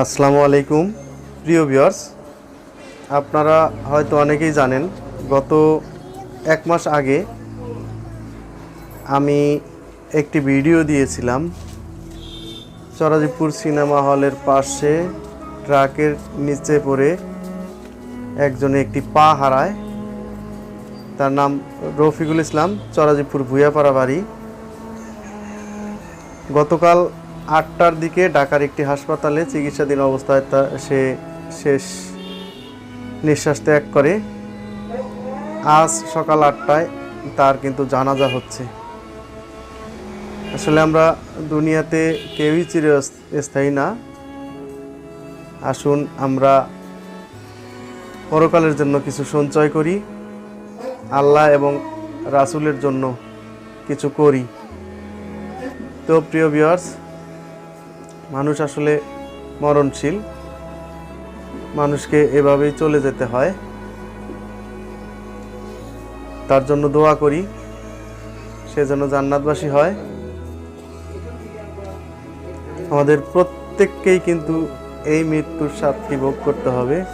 আসসালামু আলাইকুম। প্রিয় ভিউয়ার্স, আপনারা হয়তো অনেকেই জানেন, গত এক মাস আগে আমি একটি ভিডিও দিয়েছিলাম চরাজিপুর সিনেমা হলের পাশে ট্রাকের নিচে পড়ে একজনে একটি পা হারায়। তার নাম রফিকুল ইসলাম চরাজিপুর ভুয়াপাড়া বাড়ি। গতকাল আটটার দিকে ঢাকার একটি হাসপাতালে চিকিৎসাধীন অবস্থায় তা সে শেষ নিঃশ্বাস ত্যাগ করে। আজ সকাল আটটায় তার কিন্তু জানাজা হচ্ছে। আসলে আমরা দুনিয়াতে কেউই চিরস্থায়ী না। আসুন আমরা পরকালের জন্য কিছু সঞ্চয় করি, আল্লাহ এবং রাসূলের জন্য কিছু করি। তো প্রিয় ভিউয়ার্স মানুষ আসলে মরণশীল। মানুষকে এভাবেই চলে যেতে হয়। তার জন্য দোয়া করি, সে যেন জান্নাতবাসী হয়। আমাদের প্রত্যেককেই কিন্তু এই মৃত্যুর সাতটি ভোগ করতে হবে।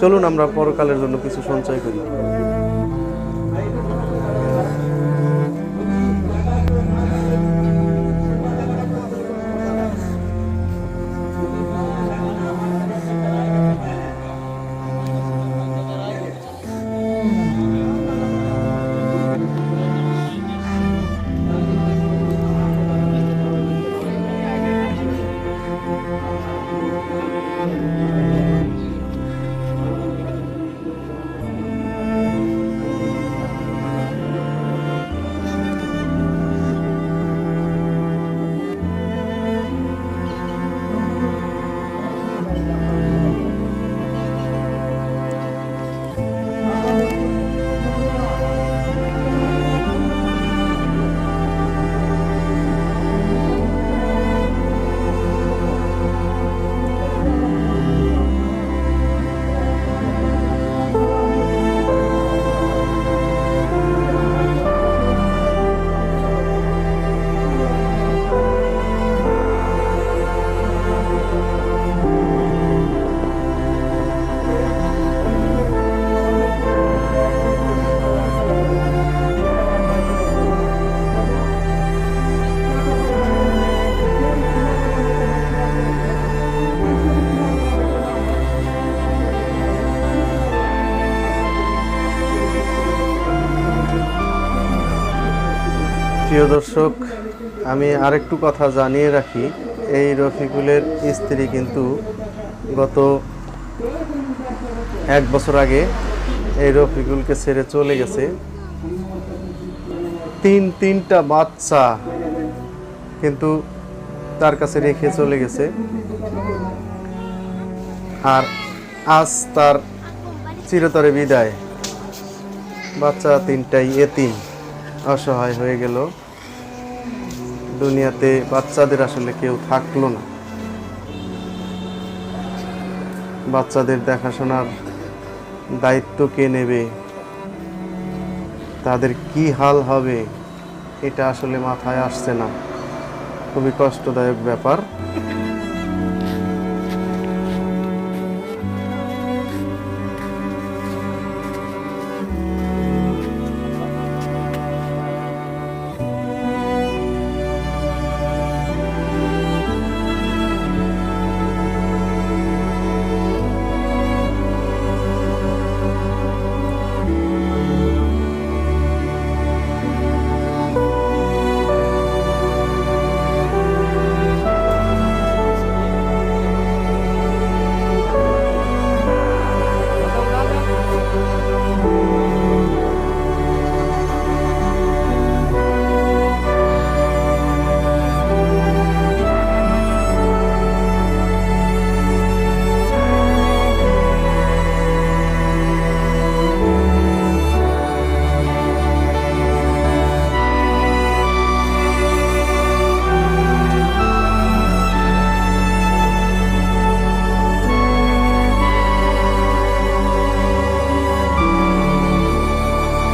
চলুন আমরা পরকালের জন্য কিছু সঞ্চয় করি। প্রিয় দর্শক, আমি আরেকটু কথা জানিয়ে রাখি। এই রফিকুলের স্ত্রী কিন্তু গত এক বছর আগে এই রফিকুলকে ছেড়ে চলে গেছে। তিন, তিনটা বাচ্চা কিন্তু তার কাছে রেখে চলে গেছে। আর আজ তার চিরতরে বিদায়। বাচ্চা তিনটাই এতিম। অসহায় হয়ে গেল। দুনিয়াতে বাচ্চাদের আসলে কেউ থাকল না। বাচ্চাদের দেখাশোনার দায়িত্ব কে নেবে? তাদের কি হাল হবে? এটা আসলে মাথায় আসছে না। খুবই কষ্টদায়ক ব্যাপার।